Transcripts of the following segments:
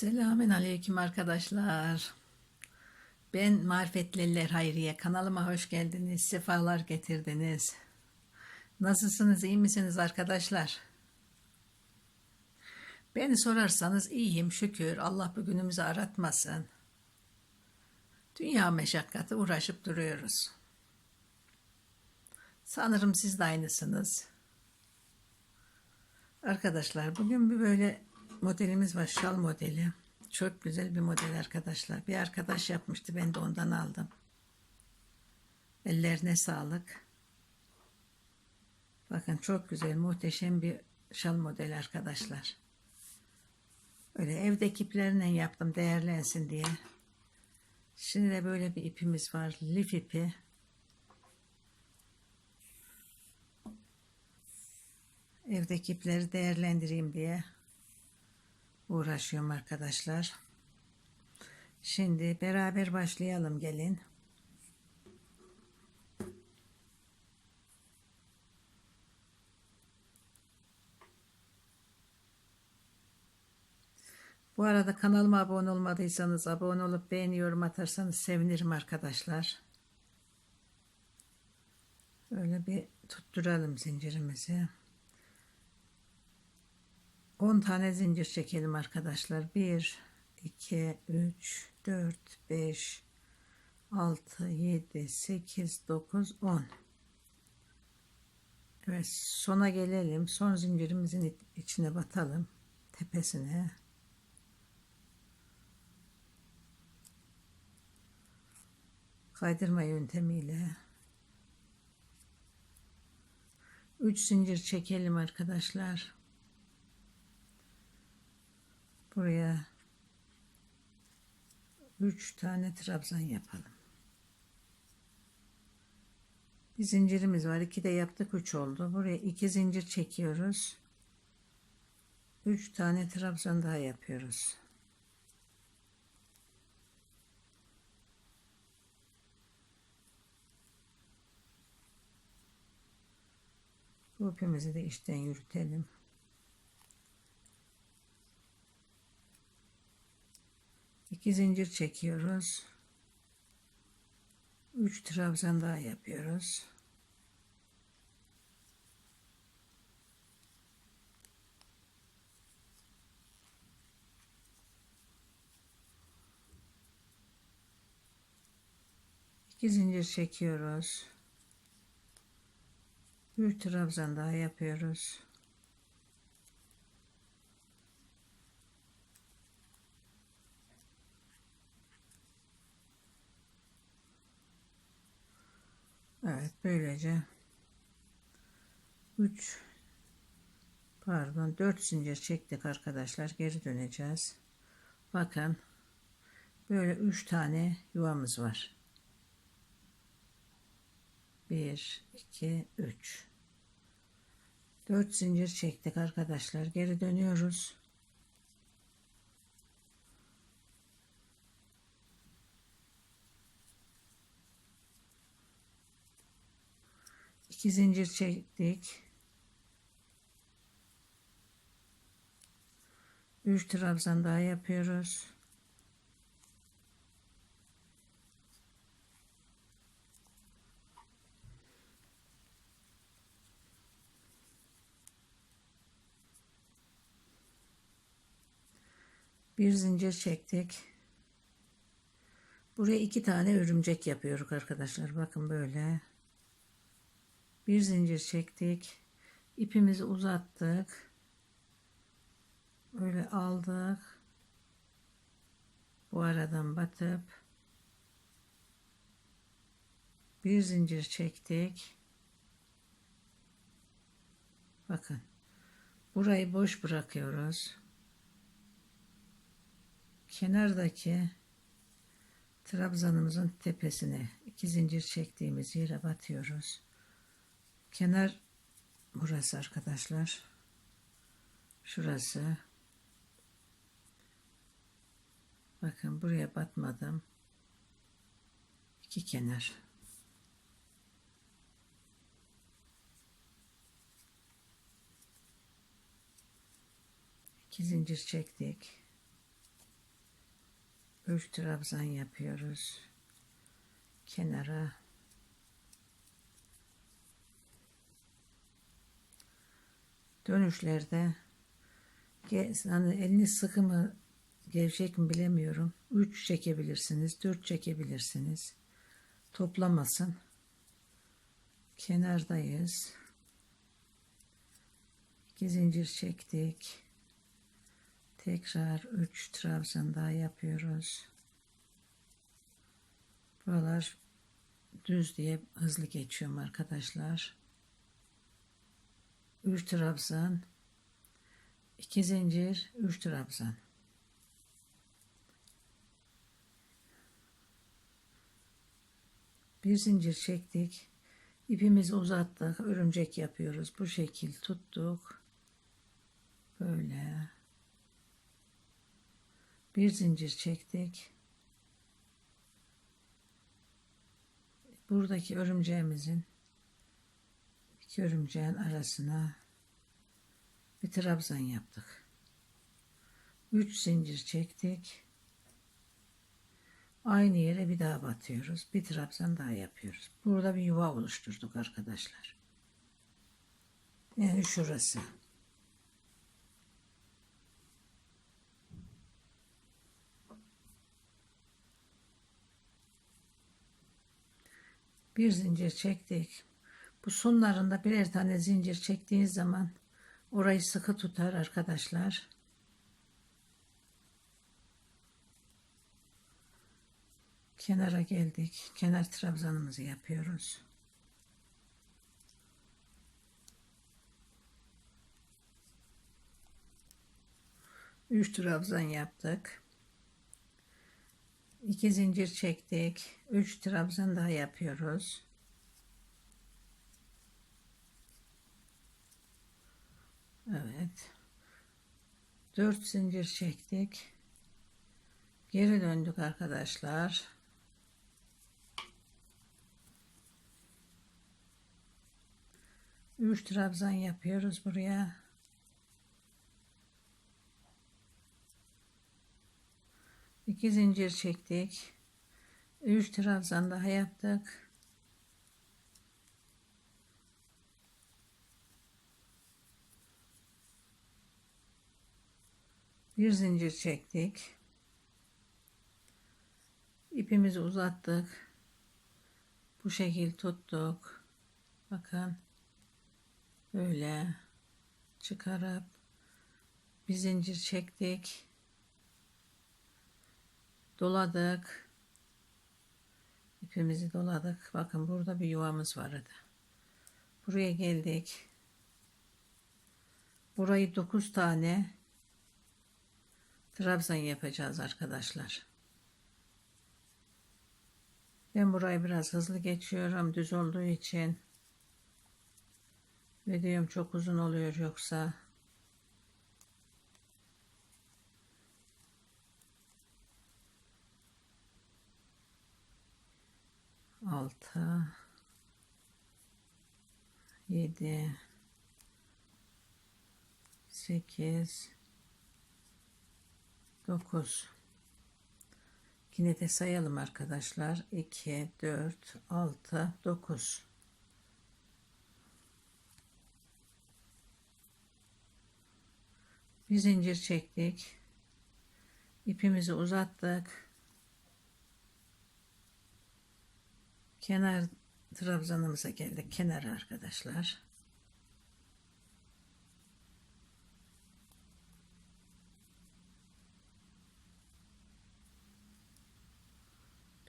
Selamün aleyküm arkadaşlar. Ben Marifetliler Hayriye. Kanalıma hoş geldiniz. Sefalar getirdiniz. Nasılsınız? iyi misiniz arkadaşlar? Beni sorarsanız iyiyim şükür. Allah bugünümüzü aratmasın. Dünya meşakkatı uğraşıp duruyoruz. Sanırım siz de aynısınız. Arkadaşlar bugün bir böyle modelimiz var şal modeli. Çok güzel bir model arkadaşlar. Bir arkadaş yapmıştı ben de ondan aldım. Ellerine sağlık. Bakın çok güzel muhteşem bir şal modeli arkadaşlar. Öyle evdeki iplerle yaptım değerlensin diye. Şimdi de böyle bir ipimiz var. Lif ipi. Evdeki ipleri değerlendireyim diye uğraşıyorum arkadaşlar. Şimdi beraber başlayalım gelin. Bu arada kanalıma abone olmadıysanız abone olup beğeni yorum atarsanız sevinirim arkadaşlar. Öyle bir tutturalım zincirimizi. 10 tane zincir çekelim arkadaşlar. 1, 2, 3, 4, 5, 6, 7, 8, 9, 10. Evet sona gelelim. Son zincirimizin içine batalım. Tepesine. Kaydırma yöntemiyle. 3 zincir çekelim arkadaşlar. Buraya 3 tane trabzan yapalım. Bir zincirimiz var. 2 de yaptık 3 oldu. Buraya 2 zincir çekiyoruz. 3 tane trabzan daha yapıyoruz. Bu de işten yürütelim. İki zincir çekiyoruz. Üç trabzan daha yapıyoruz. İki zincir çekiyoruz. Üç trabzan daha yapıyoruz. Evet böylece 3 pardon 4 zincir çektik arkadaşlar. Geri döneceğiz. Bakın böyle 3 tane yuvamız var. 1 2 3 4 zincir çektik arkadaşlar. Geri dönüyoruz iki zincir çektik. 3 trabzan daha yapıyoruz. Bir zincir çektik. Buraya iki tane örümcek yapıyoruz arkadaşlar. Bakın böyle bir zincir çektik. İpimizi uzattık. Böyle aldık. Bu aradan batıp bir zincir çektik. Bakın burayı boş bırakıyoruz. Kenardaki trabzanımızın tepesine iki zincir çektiğimiz yere batıyoruz kenar burası arkadaşlar şurası bakın buraya batmadım iki kenar iki zincir çektik 3 trabzan yapıyoruz. Kenara. Dönüşlerde hani elini sıkı mı gevşek mi bilemiyorum. 3 çekebilirsiniz, 4 çekebilirsiniz. Toplamasın. Kenardayız. 2 zincir çektik. Tekrar 3 trabzan daha yapıyoruz. Buralar düz diye hızlı geçiyorum arkadaşlar. 3 trabzan 2 zincir 3 trabzan. Bir zincir çektik. İpimizi uzattık. Örümcek yapıyoruz. Bu şekil tuttuk. Böyle. Bir zincir çektik. Buradaki örümceğimizin iki arasına bir trabzan yaptık. Üç zincir çektik. Aynı yere bir daha batıyoruz. Bir trabzan daha yapıyoruz. Burada bir yuva oluşturduk arkadaşlar. Yani şurası. Bir zincir çektik. Bu sonlarında birer tane zincir çektiğiniz zaman orayı sıkı tutar arkadaşlar. Kenara geldik. Kenar trabzanımızı yapıyoruz. Üç trabzan yaptık. İki zincir çektik. Üç trabzan daha yapıyoruz. 4 zincir çektik. Geri döndük arkadaşlar. Üç trabzan yapıyoruz buraya. İki zincir çektik. Üç trabzan daha yaptık. Bir zincir çektik. İpimizi uzattık. Bu şekil tuttuk. Bakın. Böyle çıkarıp bir zincir çektik. Doladık. İpimizi doladık. Bakın burada bir yuvamız vardı. Buraya geldik. Burayı 9 tane trabzan yapacağız arkadaşlar. Ben burayı biraz hızlı geçiyorum düz olduğu için. Videom çok uzun oluyor yoksa. Altı. Yedi. Sekiz. Dokuz. Yine de sayalım arkadaşlar. 2, 4, 6, 9. Bir zincir çektik. İpimizi uzattık. Kenar trabzanımıza geldik. Kenar arkadaşlar.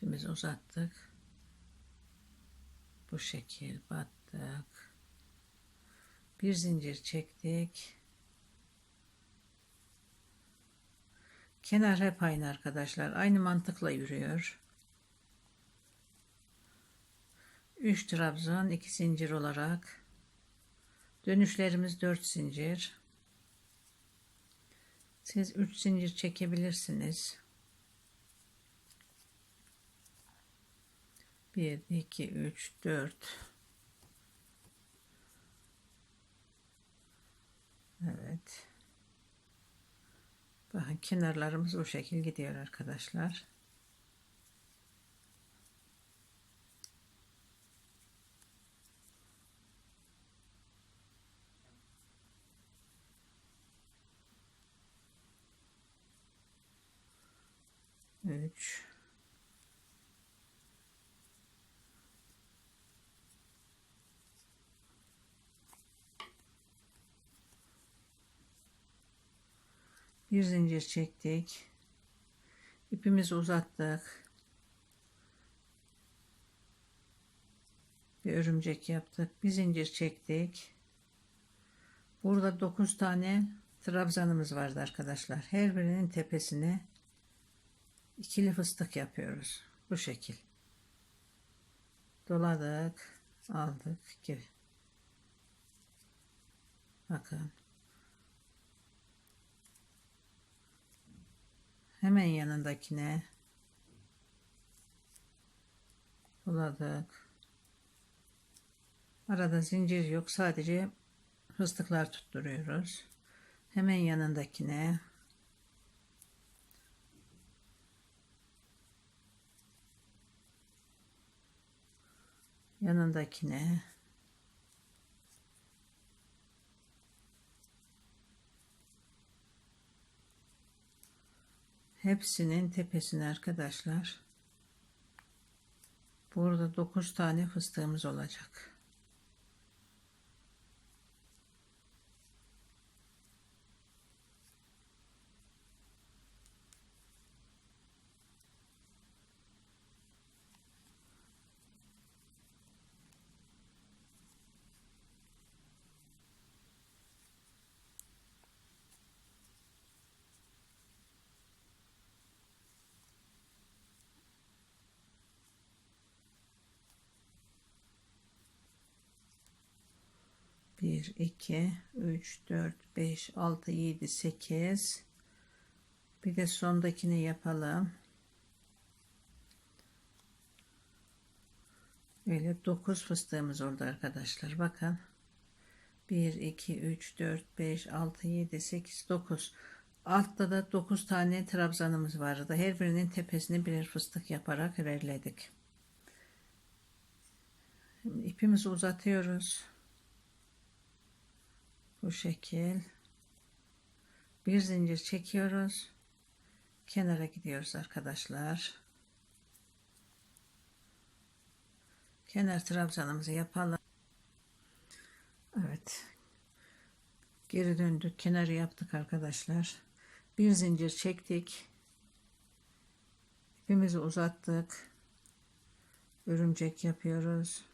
İpimizi uzattık. Bu şekil battık. Bir zincir çektik. Kenar hep aynı arkadaşlar. Aynı mantıkla yürüyor. 3 trabzan 2 zincir olarak dönüşlerimiz 4 zincir. Siz 3 zincir çekebilirsiniz. 1 2 3 4 Evet. Bakın kenarlarımız o şekil gidiyor arkadaşlar. Üç. Bir zincir çektik. İpimizi uzattık. Bir örümcek yaptık. Bir zincir çektik. Burada 9 tane trabzanımız vardı arkadaşlar. Her birinin tepesine ikili fıstık yapıyoruz. Bu şekil. Doladık. Aldık. Gibi. Bakın. Hemen yanındakine doladık. Arada zincir yok. Sadece fıstıklar tutturuyoruz. Hemen yanındakine yanındakine hepsinin tepesine arkadaşlar burada 9 tane fıstığımız olacak. Bir, iki, üç, dört, beş, altı, yedi, sekiz. Bir de sondakini yapalım. Böyle 9 fıstığımız oldu arkadaşlar. Bakın. 1, 2, 3, 4, 5, 6, 7, 8, 9. Altta da 9 tane trabzanımız vardı. Her birinin tepesine birer fıstık yaparak ilerledik. İpimizi uzatıyoruz. Bu şekil. Bir zincir çekiyoruz. Kenara gidiyoruz arkadaşlar. Kenar trabzanımızı yapalım. Evet. Geri döndük. Kenarı yaptık arkadaşlar. Bir zincir çektik. İpimizi uzattık. Örümcek yapıyoruz.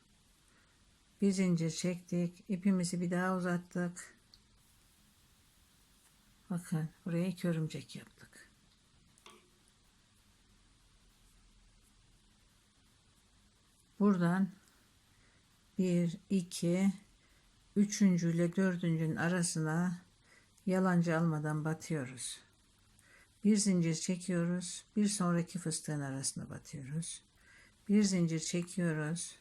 Bir zincir çektik. İpimizi bir daha uzattık. Bakın buraya iki örümcek yaptık. Buradan bir, iki, üçüncü ile dördüncünün arasına yalancı almadan batıyoruz. Bir zincir çekiyoruz. Bir sonraki fıstığın arasına batıyoruz. Bir zincir çekiyoruz.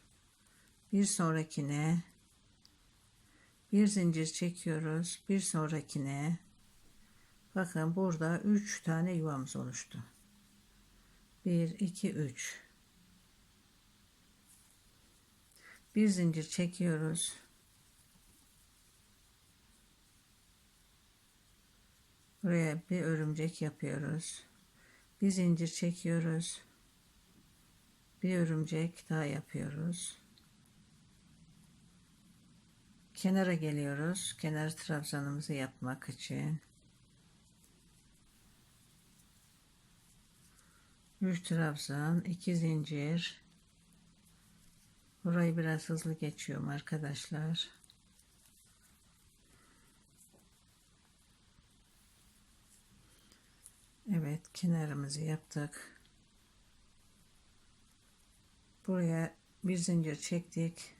Bir sonrakine bir zincir çekiyoruz. Bir sonrakine bakın burada 3 tane yuvamız oluştu. 1 2 3 Bir zincir çekiyoruz. Buraya bir örümcek yapıyoruz. Bir zincir çekiyoruz. Bir örümcek daha yapıyoruz. Kenara geliyoruz. Kenar trabzanımızı yapmak için. 3 trabzan, 2 zincir. Burayı biraz hızlı geçiyorum arkadaşlar. Evet, kenarımızı yaptık. Buraya bir zincir çektik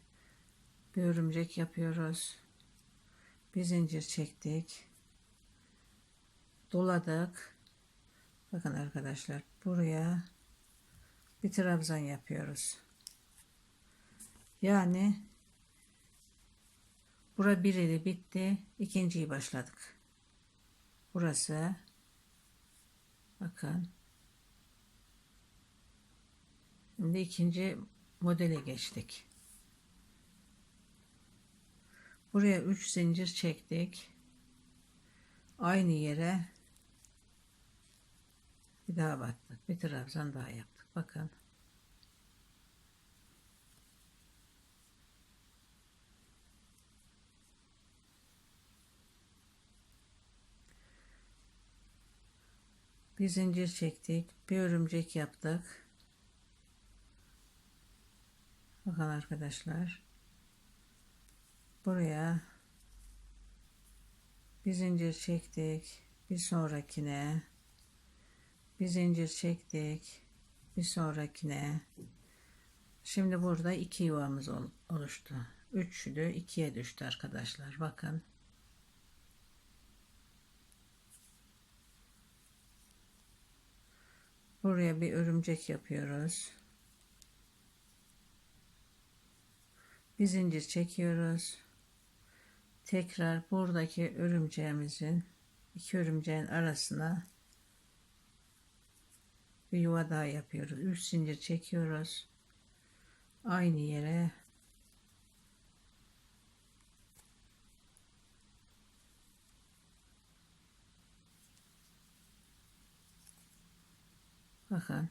bir örümcek yapıyoruz. Bir zincir çektik. Doladık. Bakın arkadaşlar buraya bir trabzan yapıyoruz. Yani bura bir eli bitti. ikinciyi başladık. Burası bakın şimdi ikinci modele geçtik. Buraya 3 zincir çektik. Aynı yere Bir daha battık. Bir trabzan daha yaptık. Bakın. Bir zincir çektik. Bir örümcek yaptık. Bakın arkadaşlar. Buraya bir zincir çektik. Bir sonrakine bir zincir çektik. Bir sonrakine. Şimdi burada iki yuvamız ol- oluştu. Üçlü ikiye düştü arkadaşlar. Bakın. Buraya bir örümcek yapıyoruz. Bir zincir çekiyoruz. Tekrar buradaki örümceğimizin iki örümceğin arasına bir yuva daha yapıyoruz. Üç zincir çekiyoruz. Aynı yere bakın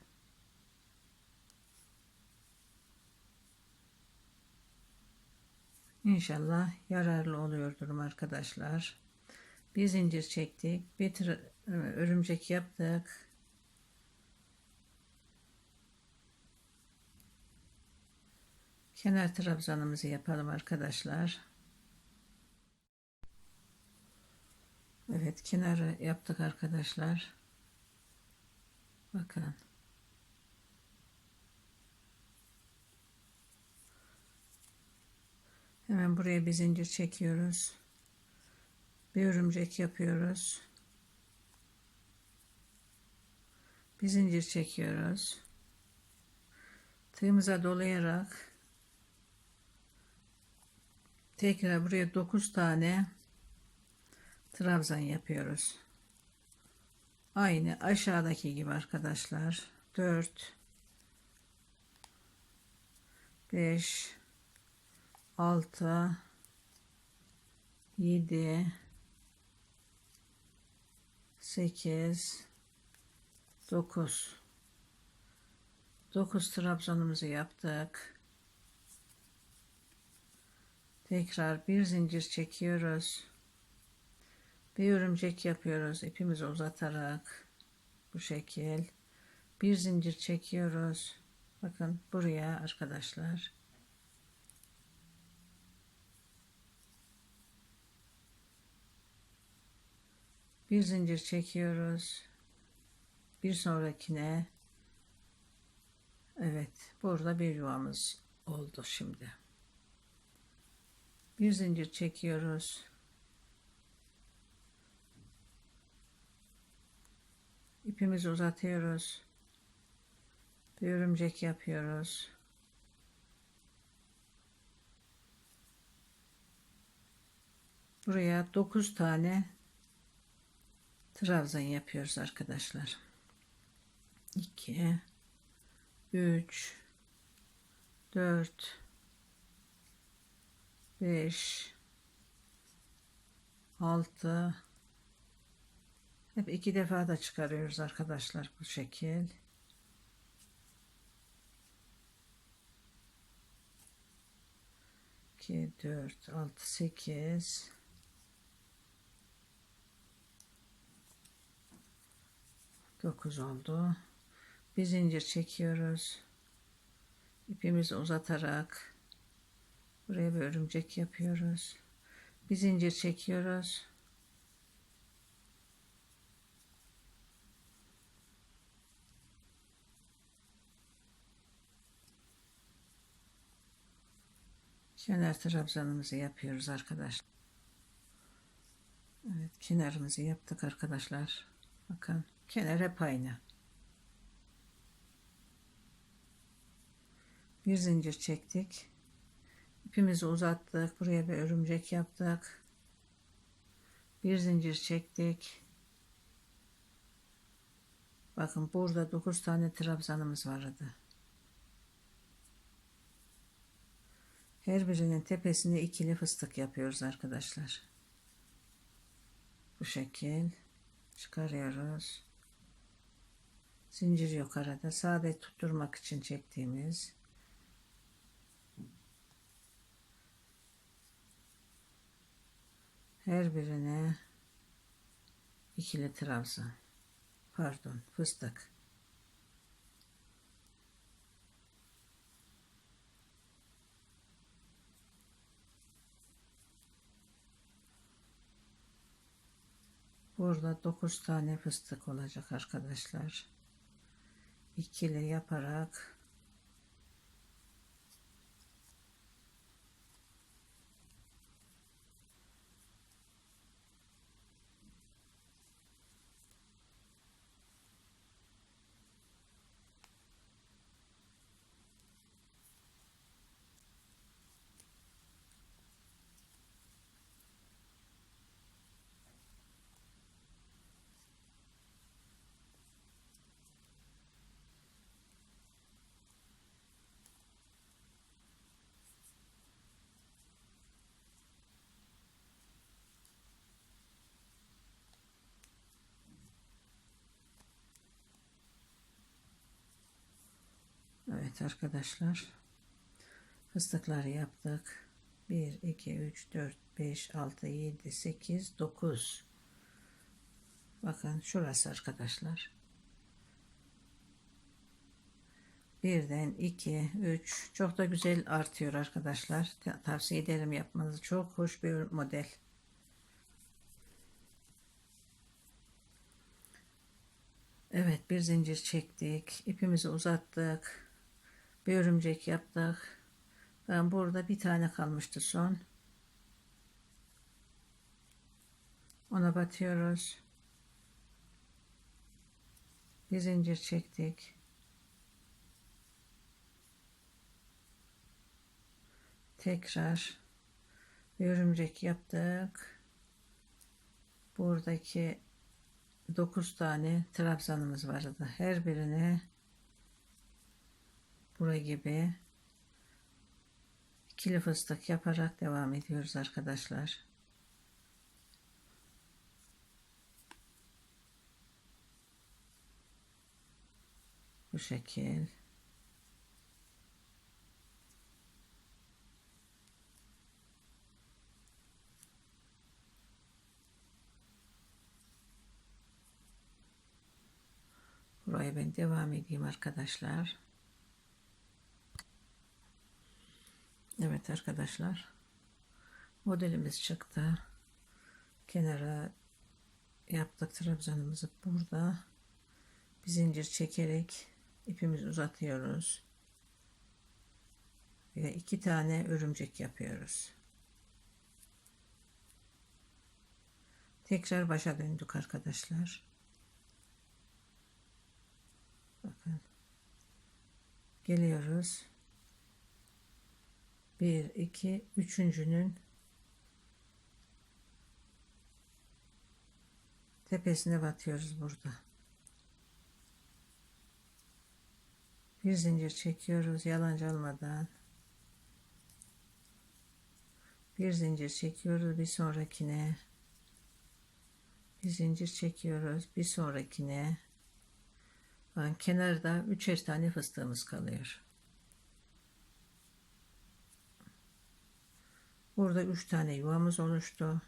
İnşallah yararlı oluyordur arkadaşlar. Bir zincir çektik. Bir örümcek yaptık. Kenar trabzanımızı yapalım arkadaşlar. Evet kenarı yaptık arkadaşlar. Bakın. Hemen buraya bir zincir çekiyoruz. Bir örümcek yapıyoruz. Bir zincir çekiyoruz. Tığımıza dolayarak tekrar buraya 9 tane trabzan yapıyoruz. Aynı aşağıdaki gibi arkadaşlar. 4 5 6 7 8 9 9 trabzanımızı yaptık. Tekrar bir zincir çekiyoruz. Bir örümcek yapıyoruz ipimizi uzatarak bu şekil. Bir zincir çekiyoruz. Bakın buraya arkadaşlar. Bir zincir çekiyoruz. Bir sonrakine Evet, burada bir yuvamız oldu şimdi. Bir zincir çekiyoruz. İpimizi uzatıyoruz. Bir örümcek yapıyoruz. Buraya 9 tane trabzan yapıyoruz arkadaşlar. 2 3 4 5 6 hep iki defa da çıkarıyoruz arkadaşlar bu şekil. İki, dört, altı, sekiz. Dokuz oldu. Bir zincir çekiyoruz. İpimizi uzatarak buraya bir örümcek yapıyoruz. Bir zincir çekiyoruz. Kenar trabzanımızı yapıyoruz arkadaşlar. Evet kenarımızı yaptık arkadaşlar. Bakın kenar hep aynı. Bir zincir çektik. İpimizi uzattık. Buraya bir örümcek yaptık. Bir zincir çektik. Bakın burada 9 tane trabzanımız vardı. Her birinin tepesine ikili fıstık yapıyoruz arkadaşlar. Bu şekil çıkarıyoruz. Zincir yok arada. Sade tutturmak için çektiğimiz. Her birine ikili trabzan. Pardon, fıstık. Burada 9 tane fıstık olacak arkadaşlar. İkili yaparak Evet arkadaşlar. Fıstıkları yaptık. 1, 2, 3, 4, 5, 6, 7, 8, 9. Bakın şurası arkadaşlar. Birden 2, 3 çok da güzel artıyor arkadaşlar. Ta- Tavsiye ederim yapmanızı. Çok hoş bir model. Evet bir zincir çektik. ipimizi uzattık. Bir örümcek yaptık. Ben burada bir tane kalmıştı son. Ona batıyoruz. Bir zincir çektik. Tekrar bir örümcek yaptık. Buradaki 9 tane trabzanımız vardı. Her birine buraya gibi ikili fıstık yaparak devam ediyoruz arkadaşlar. Bu şekil. Buraya ben devam edeyim arkadaşlar. Evet arkadaşlar. Modelimiz çıktı. Kenara yaptık trabzanımızı burada. Bir zincir çekerek ipimizi uzatıyoruz. Ve iki tane örümcek yapıyoruz. Tekrar başa döndük arkadaşlar. Bakın. Geliyoruz. Bir, iki, üçüncünün tepesine batıyoruz burada. Bir zincir çekiyoruz yalancı olmadan. Bir zincir çekiyoruz bir sonrakine. Bir zincir çekiyoruz bir sonrakine. Bakın kenarda üçer tane fıstığımız kalıyor. Burada üç tane yuvamız oluştu.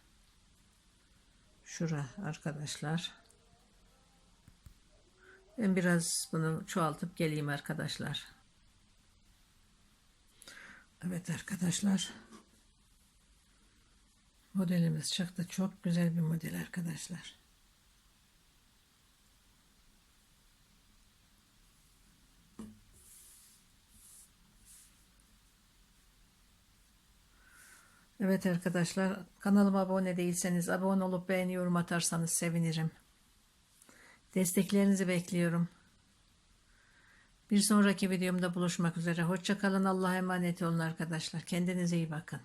Şura arkadaşlar. Ben biraz bunu çoğaltıp geleyim arkadaşlar. Evet arkadaşlar. Modelimiz çıktı. Çok güzel bir model arkadaşlar. Evet arkadaşlar kanalıma abone değilseniz abone olup beğeni yorum atarsanız sevinirim. Desteklerinizi bekliyorum. Bir sonraki videomda buluşmak üzere. Hoşçakalın. Allah'a emanet olun arkadaşlar. Kendinize iyi bakın.